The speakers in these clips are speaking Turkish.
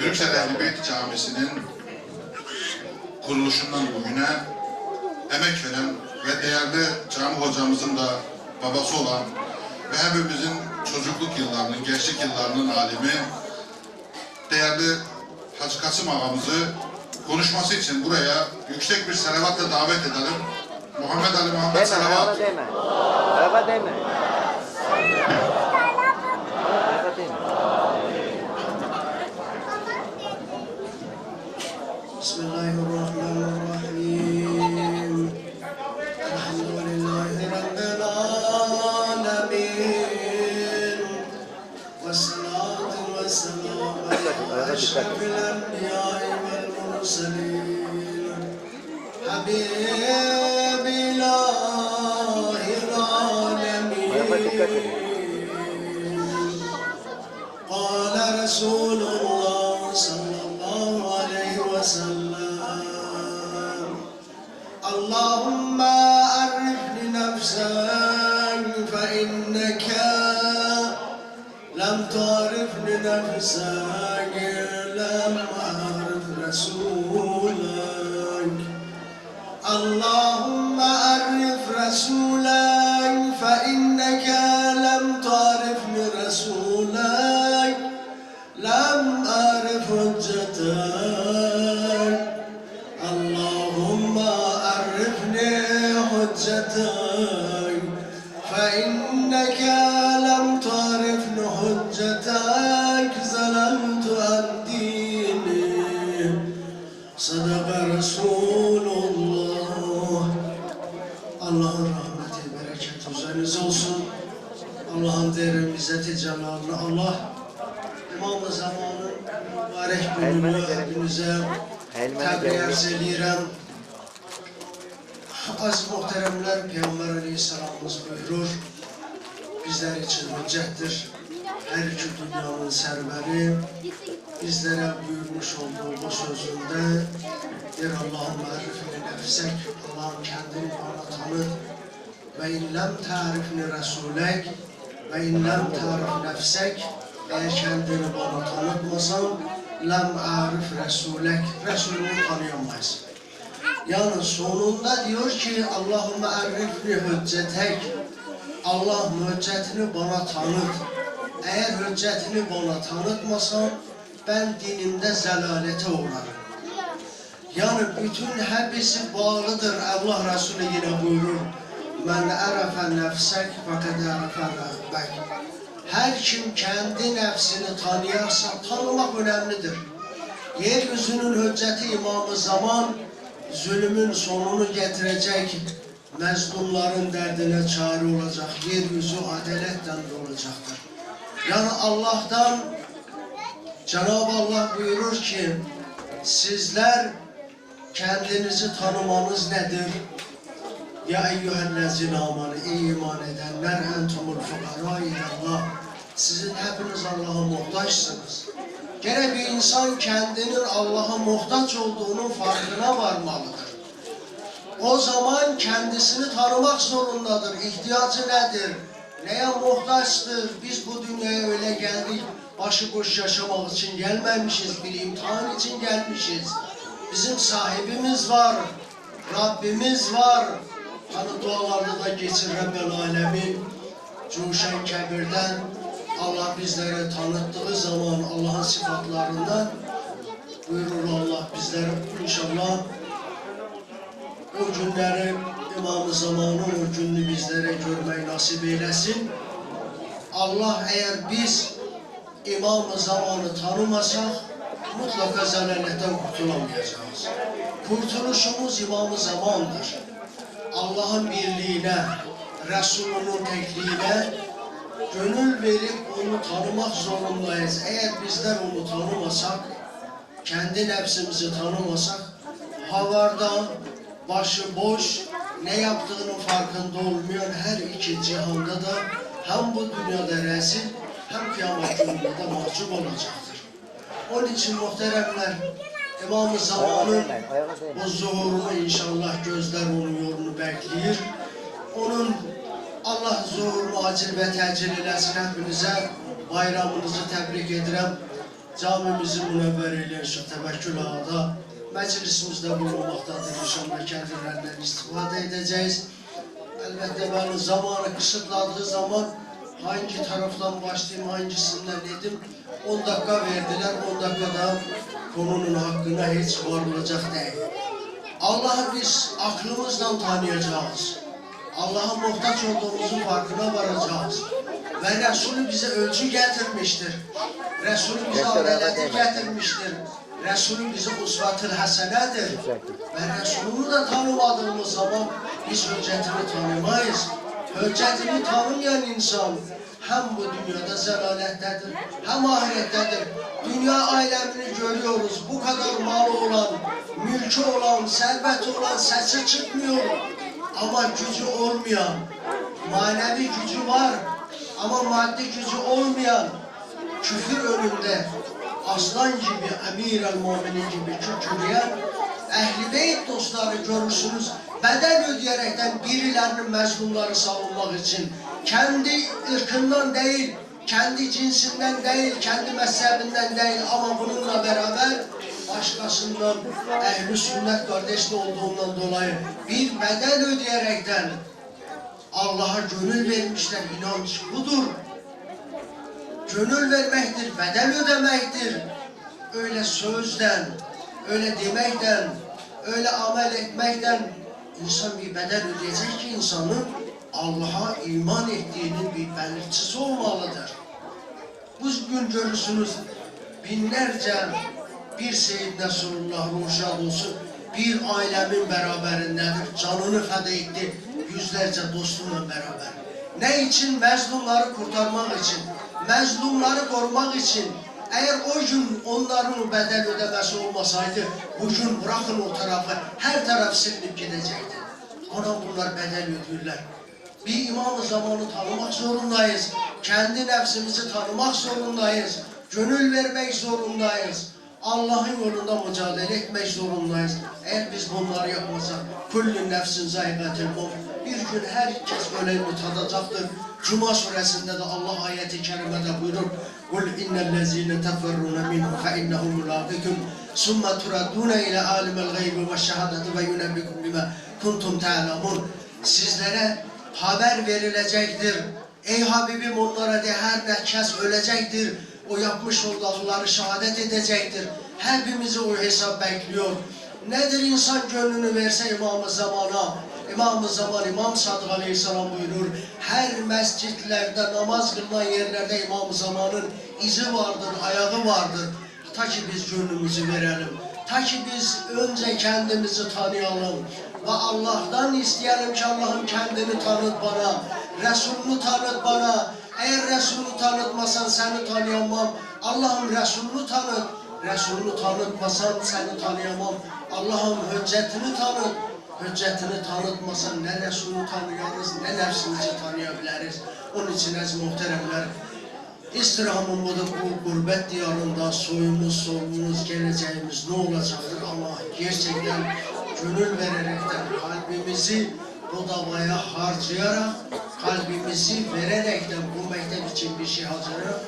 Brüksel Ehl-i Beyt Camisi'nin kuruluşundan bugüne emek veren ve değerli cami hocamızın da babası olan ve hepimizin çocukluk yıllarının, gençlik yıllarının alimi değerli Hacı Kasım ağamızı konuşması için buraya yüksek bir selavatla davet edelim. Muhammed Ali Muhammed Deme, Selavat. ona deme. Deme. بسم الله الرحمن الرحيم. الحمد لله رب العالمين. والصلاة والسلام على أشرف الأنبياء والمرسلين. حبيب الله. العالمين. قال رسول الله تعرفني نفسك لم أعرف رسولك اللهم yok. arz edirəm. Aziz muhteremler, Peygamber Aleyhisselamımız buyurur. Bizler için hüccettir. Her iki dünyanın serveri bizlere buyurmuş olduğu bu sözünde bir Allah'ın marifini nefsek, Allah'ın kendini bana tanıt ve inlem tarifini Resulek ve inlem tarif nefsek eğer kendini bana tanıtmasan lem arif Resulek Resulünü tanıyamayız. Yani sonunda diyor ki Allahümme arifni hüccetek Allah hüccetini bana tanıt. Eğer hüccetini bana tanıtmasan ben dinimde zelalete uğrarım. Yani bütün hepsi bağlıdır. Allah Resulü yine buyurur. Men arefe nefsek fakat rabbek. Her kim kendi nefsini tanıyarsa tanımak önemlidir. Yeryüzünün hücceti imamı zaman zulümün sonunu getirecek, mezlumların derdine çare olacak, yeryüzü adaletten dolacaktır. Yani Allah'tan Cenab-ı Allah buyurur ki sizler kendinizi tanımanız nedir? Ya eyyühellezine amanu ey iman edenler entumul fukara ilallah sizin hepiniz Allah'a muhtaçsınız. Gene bir insan kendinin Allah'a muhtaç olduğunun farkına varmalıdır. O zaman kendisini tanımak zorundadır. İhtiyacı nedir? Neye muhtaçtır? Biz bu dünyaya öyle geldik. Başıboş yaşamak için gelmemişiz. Bir imtihan için gelmişiz. Bizim sahibimiz var. Rabbimiz var. Hani dualarda da geçir Rabbel Alemin. Cuşen Kebir'den Allah bizlere tanıttığı zaman Allah'ın sıfatlarından buyurur Allah bizlere inşallah o günleri İmam-ı Zaman'ın o gününü bizlere görmeyi nasip eylesin. Allah eğer biz İmam-ı Zaman'ı tanımasak mutlaka zelaletten kurtulamayacağız. Kurtuluşumuz İmam-ı Zaman'dır. Allah'ın birliğine, Resulünün tekliğine gönül verip onu tanımak zorundayız. Eğer bizler onu tanımasak, kendi nefsimizi tanımasak, havarda, başı boş, ne yaptığının farkında olmayan her iki cihanda da hem bu dünyada rezil hem kıyamet gününde de mahcup olacaktır. Onun için muhteremler, İmam-ı Zaman'ın bu zuhurunu inşallah gözler onun yolunu bekliyor. Onun Allah zuhurunu acil ve tecil eləsin hepinize bayramınızı tebrik ederim. camimizi münevver eyleyen Şeyh Tevekkül Ağa'da meclisimizde bulunmaktadır. İnşallah kendilerinden istifade edeceğiz. Elbette ben zamanı kısıtladığı zaman hangi taraftan başlayayım, hangisinden dedim. 10 dakika verdiler, 10 dakikada konunun hakkına hiç varılacak değil. Allah'ı biz aklımızdan tanıyacağız. Allah'a muhtaç olduğumuzun farkına varacağız. Ve Resulü bize ölçü getirmiştir. Resulü bize adaleti getirmiştir. Resulü bize usvatül hasenedir. Ve Resulünü de tanımadığımız zaman biz hüccetini tanımayız. Hüccetini tanımayan insan hem bu dünyada zelalettedir hem ahirettedir. Dünya alemini görüyoruz. Bu kadar malı olan, mülkü olan, serveti olan sesi çıkmıyor. Ama gücü olmayan, manevi gücü var ama maddi gücü olmayan, küfür önünde aslan gibi, emir el muminin gibi kükürleyen ehl-i beyt dostları görürsünüz. Bedel ödeyekten birilerinin mezlumları savunmak için kendi ırkından değil, kendi cinsinden değil, kendi mezhebinden değil ama bununla beraber başkasından ehl-i sünnet kardeşli olduğundan dolayı bir bedel ödeyerekten Allah'a gönül vermişler. İnanç budur. Gönül vermektir, bedel ödemektir. Öyle sözden, öyle demekten, öyle amel etmekten insan bir bedel ödeyecek ki insanın Allah'a iman ettiğinin bir belirtisi olmalıdır. Bugün görürsünüz binlerce bir Seyyid Resulullah Ruşad olsun bir ailemin beraberindedir. Canını feda etti yüzlerce dostumla beraber. Ne için? Mezlumları kurtarmak için. Mezlumları korumak için. Eğer o gün onların bedel ödemesi olmasaydı, bugün bırakın o tarafı, her taraf silinip gidecekti. Ona bunlar bedel ödüyorlar. Bir imam zamanı tanımak zorundayız. Kendi nefsimizi tanımak zorundayız. Gönül vermek zorundayız. Allah'ın yolunda mücadele etmek zorundayız. Eğer biz bunları yapmasak, kullu nefsin zayiqatil mut. Bir gün herkes ölümü tadacaktır. Cuma suresinde de Allah ayeti kerimede buyurur. Kul innellezine teferrune minhu fe innehu mulakikum. Summa turaddune ile alimel gaybi ve şehadeti ve yunebbikum bime. Sizlere haber verilecektir. Ey Habibim onlara de her herkes ölecektir o yapmış oldukları şehadet edecektir. Hepimizi o hesap bekliyor. Nedir insan gönlünü verse imam-ı zamana? İmam-ı zaman İmam Sadık Aleyhisselam buyurur. Her mescitlerde namaz kılınan yerlerde İmam-ı zamanın izi vardır, ayağı vardır. Ta ki biz gönlümüzü verelim. Ta ki biz önce kendimizi tanıyalım. Ve Allah'tan isteyelim ki Allah'ım kendini tanıt bana. Resulünü tanıt bana. Eğer Resulünü tanıtmasan seni tanıyamam. Allah'ım Resulünü tanıt. Resulünü tanıtmasan seni tanıyamam. Allah'ım hüccetini tanıt. Hüccetini tanıtmasan ne Resulünü tanıyarız ne nefsimizi tanıyabiliriz. Onun için ez muhteremler İstirhamın budur bu gurbet diyarında soyumuz, solumuz, geleceğimiz ne olacaktır ama gerçekten gönül vererekten kalbimizi bu davaya harcayarak, kalbimizi vererekten bu mektep için bir şey harcayarak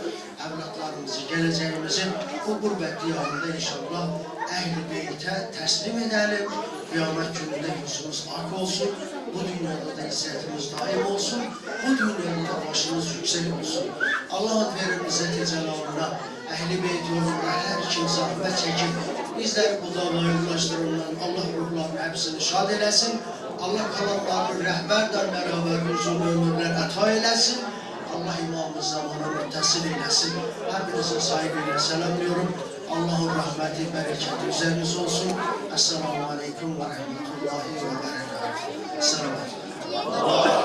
evlatlarımızı, geleceğimizi bu gurbet diyarında inşallah ehl-i beyte teslim edelim. Kıyamet gününde yüzümüz ak olsun. Bu dünyada da izzetimiz daim olsun. Bu dünyada da başımız yüksek olsun. Allah'ın verin izzeti celalına, ehl-i beyt yolunda her kim zahmet çekip bizleri bu davaya ulaştırırlar. Allah ruhlarını hepsini şad eylesin. Allah kalanlarını rəhbərdən bərabər uzun ömürlər əta eləsin. Allah imamı zamanı müttəsil eylesin. Hepinize saygıyla selamlıyorum. Allah'ın rahmeti, bereketi üzeriniz olsun. Esselamu Aleyküm ve Rahmetullahi ve Berekatuhu. Selamat. Allah.